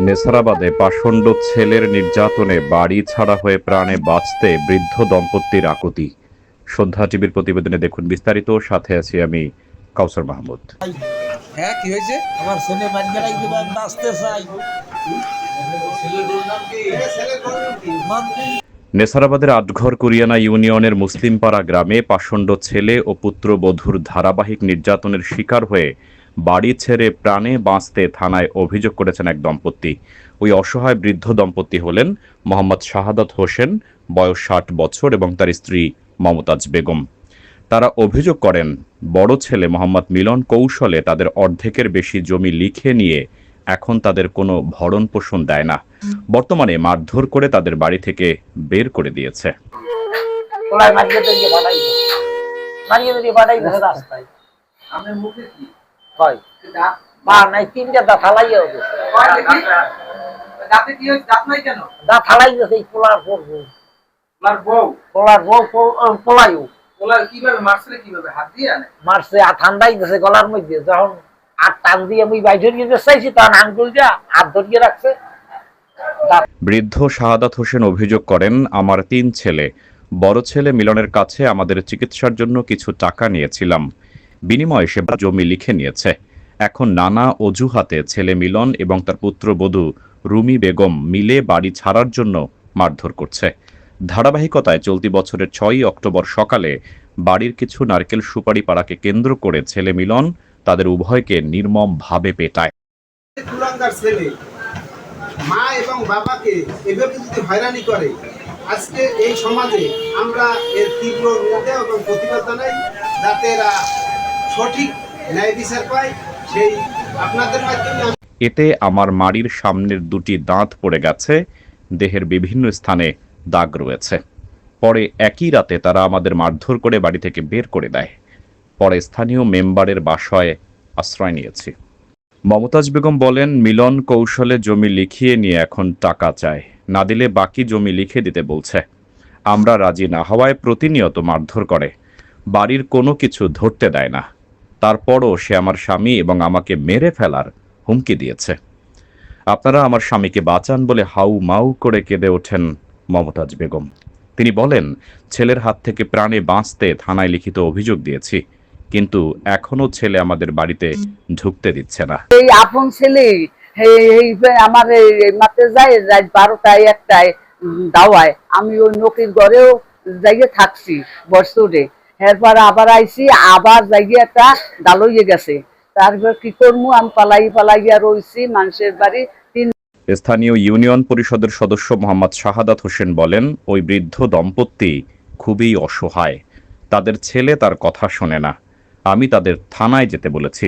নেসারাবাদে পাষণ্ড ছেলের নির্যাতনে বাড়ি ছাড়া হয়ে প্রাণে বাঁচতে বৃদ্ধ দম্পতির আকুতি। সন্ধ্যা টিভির প্রতিবেদনে দেখুন বিস্তারিত সাথে আছি আমি কাউসার মাহমুদ। হ্যাঁ কি হয়েছে? আমার ছেলে বাড়ি বেড়াই দিবে আমি বাঁচতে চাই নেসারাবাদের আটঘর কুরিয়ানা ইউনিয়নের মুসলিমপাড়া গ্রামে পাষণ্ড ছেলে ও পুত্র পুত্রবধূর ধারাবাহিক নির্যাতনের শিকার হয়ে বাড়ি ছেড়ে প্রাণে বাঁচতে থানায় অভিযোগ করেছেন এক দম্পতি। ওই অসহায় বৃদ্ধ দম্পতি হলেন মোহাম্মদ শাহাদাত হোসেন, বয়স ষাট বছর এবং তার স্ত্রী মমতাজ বেগম। তারা অভিযোগ করেন, বড় ছেলে মোহাম্মদ মিলন কৌশলে তাদের অর্ধেকের বেশি জমি লিখে নিয়ে এখন তাদের কোনো ভরণ পোষণ দেয় না। বর্তমানে মারধর করে তাদের বাড়ি থেকে বের করে দিয়েছে। আপনার মুখে কি? দাঁত নাই তিনটা দা থালাইয়া হবে কয় দেখি? দাঁতে কি হয়েছে? দাঁত নাই কেন? দা থালাই গেছে এই পোলার পড়ব পোলার বউ? পোলাইও ওলা কীভাবে মারছিলে কীভাবে? হাত দিয়ে আনে? মারছে আর ঠান্ডাই গেছে গলার মধ্যে। যখন আর টান দিয়ে আমি বাইরে নিয়ে চাইছি তখন আঙ্গুল যা হাত ধরিয়ে রাখছে। বৃদ্ধ শাহাদাত হোসেন অভিযোগ করেন আমার তিন ছেলে। বড় ছেলে মিলনের কাছে আমাদের চিকিৎসার জন্য কিছু টাকা নিয়েছিলাম। বিনিময়ে সে জমি লিখে নিয়েছে। এখন নানা অজুহাতে ছেলে মিলন এবং তার পুত্রবধূ রুমি বেগম মিলে বাড়ি ছাড়ার জন্য মারধর করছে। ধারাবাহিকতায় চলতি বছরের ছয়ই অক্টোবর সকালে বাড়ির কিছু নারকেল সুপারি পাড়াকে কেন্দ্র করে ছেলে মিলন তাদের উভয়কে নির্মমভাবে পেটায়। মা এবং বাবাকে এভাবে যদি হয়রানি করে, আজকে এই সমাজে আমরা এর তীব্র এবং প্রতিবাদ জানাই যাতে এরা সঠিক ন্যায় বিচার পায়, সেই আপনাদের মাধ্যমে এতে আমার মাড়ির সামনের দুটি দাঁত পড়ে গেছে, দেহের বিভিন্ন স্থানে দাগ রয়েছে। পরে একই রাতে তারা আমাদের মারধর করে বাড়ি থেকে বের করে দেয়। পরে স্থানীয় মেম্বারের বাসায় আশ্রয় নিয়েছি। মমতাজ বেগম বলেন, মিলন কৌশলে জমি লিখিয়ে নিয়ে এখন টাকা চায় না দিলে বাকি জমি লিখে দিতে বলছে। আমরা রাজি না হওয়ায় প্রতিনিয়ত মারধর করে। বাড়ির কোনো কিছু ধরতে দেয় না। তারপরও সে আমার স্বামী এবং আমাকে মেরে ফেলার হুমকি দিয়েছে। আপনারা আমার স্বামীকে বাঁচান বলে হাউ মাউ করে কেঁদে ওঠেন মমতাজ বেগম। তিনি বলেন, ছেলের হাত থেকে প্রাণে বাঁচতে থানায় লিখিত অভিযোগ দিয়েছি, কিন্তু এখনও ছেলে আমাদের বাড়িতে ঢুকতে দিচ্ছে না। এই আপন ছেলে আমার মাতে যায়, রাত বারোটায়, একটায় দাওয়ায়, আমি ওই নকির ঘরেও যাইয়ে থাকছি বছরে। এরপর আবার আইছি, আবার যাইয়ে একটা ডালইয়ে গেছে। তারপর কি করব আমি পালাই পালাইয়া রয়েছি মানুষের বাড়ি। তিন স্থানীয় ইউনিয়ন পরিষদের সদস্য মোহাম্মদ শাহাদাত হোসেন বলেন, ওই বৃদ্ধ দম্পতি খুবই অসহায়। তাদের ছেলে তার কথা শোনে না। আমি তাদের থানায় যেতে বলেছি।